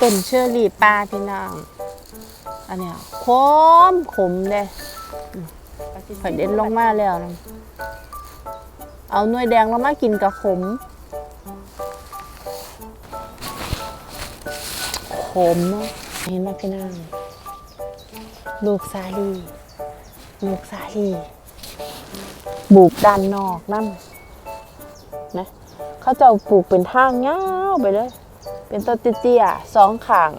ต้นเชอรี่ปลาพี่น้อง อันเนี้ยขมขมเลยข่อยเด็ดลงมาแล้วนะเอาหน่วยแดงลงมากินกับขม ขมเห็นไหมพี่น้อง ลูกสาลี ลูกสาลีบุกด้านนอกนั่นนะเขาจะปลูกเป็นทางยาวไปเลย เป็นต้นเตี้ยๆสองข้าง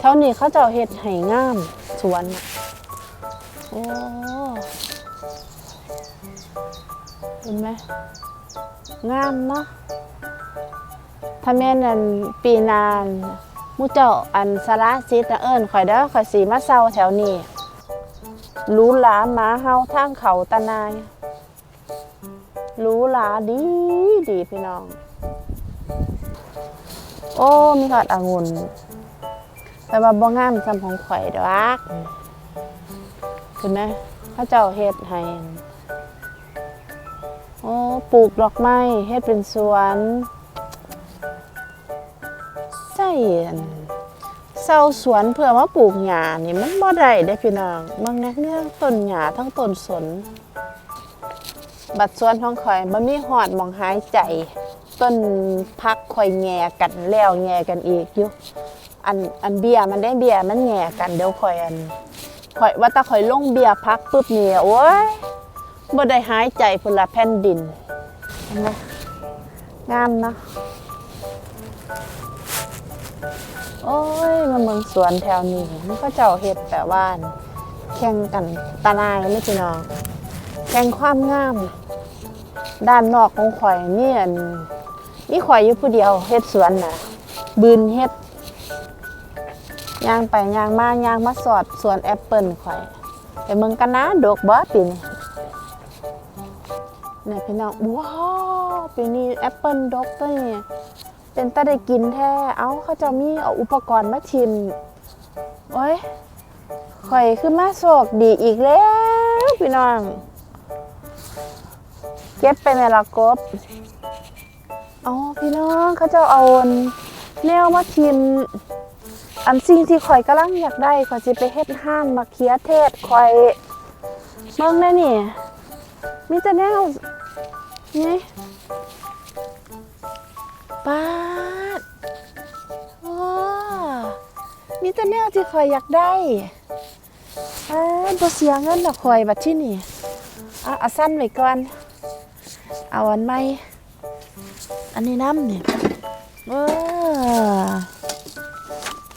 เท่านี้เขาจะเอาเห็ดไห่งามสวนน่ะโอ้เห็นไหมงามเนาะถ้าแม่นันปีนานมูเจ้าอันสาระซิดนะเอิญข่อยเด้อข่อยสีมาเศร้าแถวนี้รู้หลาหมาเฮาทางเขาตะนายรู้หลาดีดีพี่น้อง โอ้ มีหอดองุ่นแต่ว่าบ่งามซ้ำของข่อยดอกเห็นไหมเขาเจ้าเฮ็ดให้โอ้ปลูกดอกไม้เฮ็ดเป็นสวนใส่อันเศร้าสวนเพื่อมาปลูกหญ้านี่มันบ่ได้เด้พี่น้องบางนักเนื่อต้นหญ้าทั้งต้นสน บัดสวนของข่อยบ่มีหอดมองหายใจ ต้นพักข่อยแง่กันแล้วแง่กันอีกอยู่อันอันเบียร์มันได้เบียร์มันแง่กันเดี๋ยวข่อยอันข่อยว่าตาข่อยลงเบียร์พักปุ๊บเนี่ยโอ้ยบ่ได้หายใจพุ่นละแผ่นดินเห็นไหมงามเนาะโอ้ยมาเมืองสวนแถวนี้มันก็เจ้าเฮ็ดแบบว่านแข่งกันตาลายเลยพี่น้องแข่งความงาม ด้านนอกของข่อยนี่อันนี่ข่อยอยู่ผู้เดียวเฮ็ดสวนน่ะ บืนเฮ็ดย่างไปย่างมาย่างมาสอดสวนแอปเปิลข่อยไปเมืองกันนะดอกบ่ปีนี้นี่พี่น้องว้าวปีนี้แอปเปิลดอกตัวนี้เป็นตาได้กินแท้เอ้าเขาจะมีเอาอุปกรณ์มาชิมโอ้ยข่อยขึ้นมาโศกดีอีกแล้วพี่น้อง เก็บไปในละกบอ๋อพี่น้องเขาจะเอาแนวมาชิมอันสิ่งที่ข่อยกำลังอยากได้ข่อยสิไปเฮ็ดห้านมาเคียเทศข่อยเบิ่งได้นี่มีแต่แนวนี่ป้าดว้ามีแต่แนวที่ข่อยอยากได้ป้าดบ่เสียเงินดอกข่อยบัดที่นี่อะเอาสั้นไว้ก่อน เอาอันใหม่ อันนี้น้ำเนี่ยว้า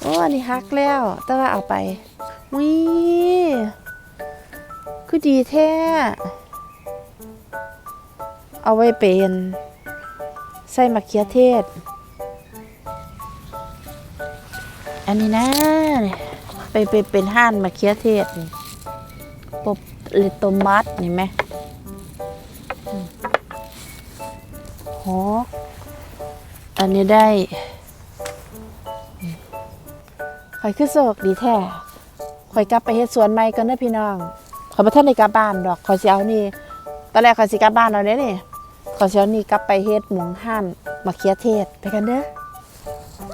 โอ้อันนี้ฮักแล้ว แต่ว่าเอาไปวิคือดีแท้ เอาไว้เป็นใส่มะเขือเทศ อันนี้นะเนี่ยไปไปเป็นห่านมะเขือเทศนี่ปบเลตโตมัสนี่ไหม อกอันนี้ได้ข่อยคือโศกดีแท้ข่อยกลับไปเฮ็ดสวนใหม่กันเด้อพี่น้องข่อยบ่ทันได้กลับบ้านดอกข่อยสิเอานี่ตอนแรกข่อยสิกลับบ้านแล้วเด้นี่ข่อยสิเอานี่กลับไปเฮ็ดหมองห่านมะเขือเทศไปกันเด้อแหม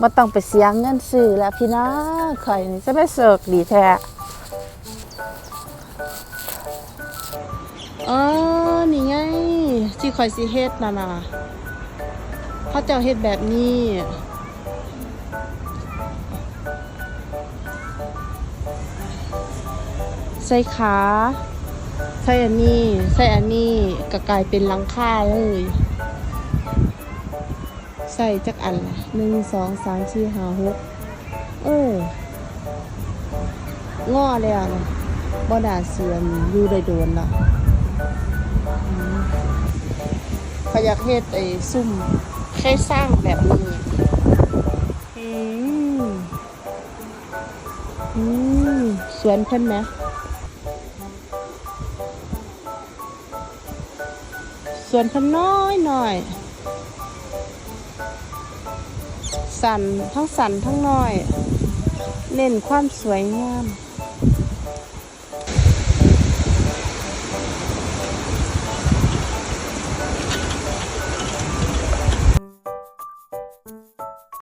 บ่ต้องไปเสียเงินซื้อแล้วพี่น้องข่อยนี่จะไม่โศกดีแท้อ๋อ ที่ข่อยสิเฮ็ดนะนะเขาเจ้าเฮ็ดแบบนี้ใส่ขาใส่อันนี้ใส่อันนี้ก็กลายเป็นลังค่าเลยใส่จักอันละหนึ่งสองสามสี่ห้าหกเอองอแล้วบ่ดาเสื่อมอยู่ได้โดนละ เขาอยากเฮ็ดไอ้ซุ่มแค่สร้างแบบนี้อืมอืมสวนเพิ่นไหมส่วนพันน้อยหน่อย สันทั้งสันทั้งน้อย เน้นความสวยงาม